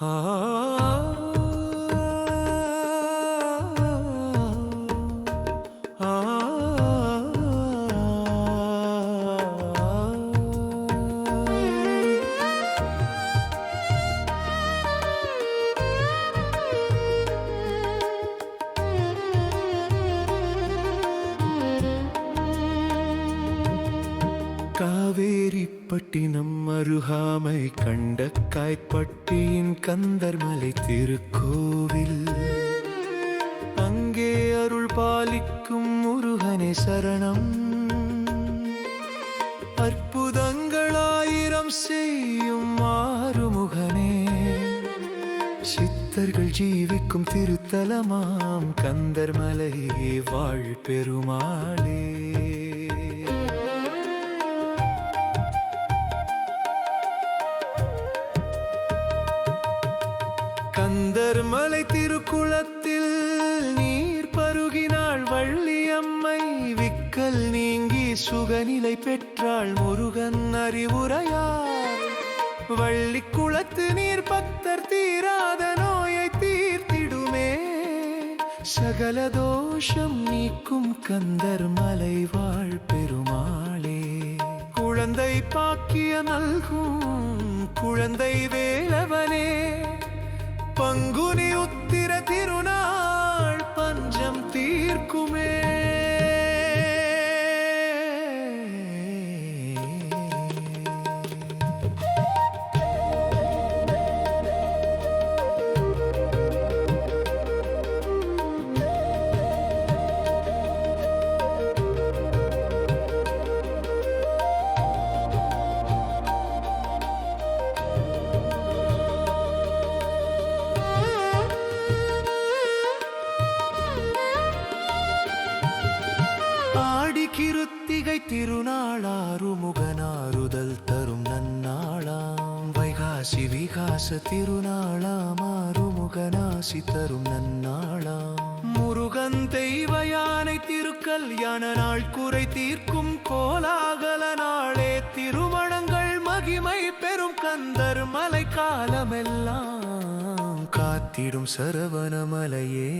啊。காவேரிப்பட்டினம் அருகாமை கண்ட காய்ப்பட்டியின் கந்தர்மலை திருக்கோவில். அங்கே அருள் பாலிக்கும் முருகனை சரணம். அற்புதங்களாயிரம் செய்யும் ஆறுமுகனே. சித்தர்கள் ஜீவிக்கும் திருத்தலமாம் கந்தர்மலையே வாழ் பெருமாளே. கந்தர் மலை திருக்குளத்தில் நீர் பருகினாள் வள்ளியம்மை. விக்கல் நீங்கி சுகநிலை பெற்றாள் முருகன் அறிவுரையார். வள்ளி குளத்து நீர் பக்தர் தீராத நோயை தீர்த்திடுமே. சகல தோஷம் நீக்கும் கந்தர் மலை வாழ் பெருமாளே. குழந்தை பாக்கிய நல்கும் குழந்தை வேலை ஆடி கிருத்திகை திருநாளாறுமுகனாறுதல் தரும் நன்னாளாம். வைகாசி விகாச திருநாளாம் ஆறுமுகனாசி தரும் நன்னாளாம். முருகன் தெய்வ யானை திருக்கல்யாண நாள் குறை தீர்க்கும் கோலாகல நாளே. திருமணங்கள் மகிமை பெறும் கந்தர் மலை காலமெல்லாம் காத்திடும் சரவணமலையே.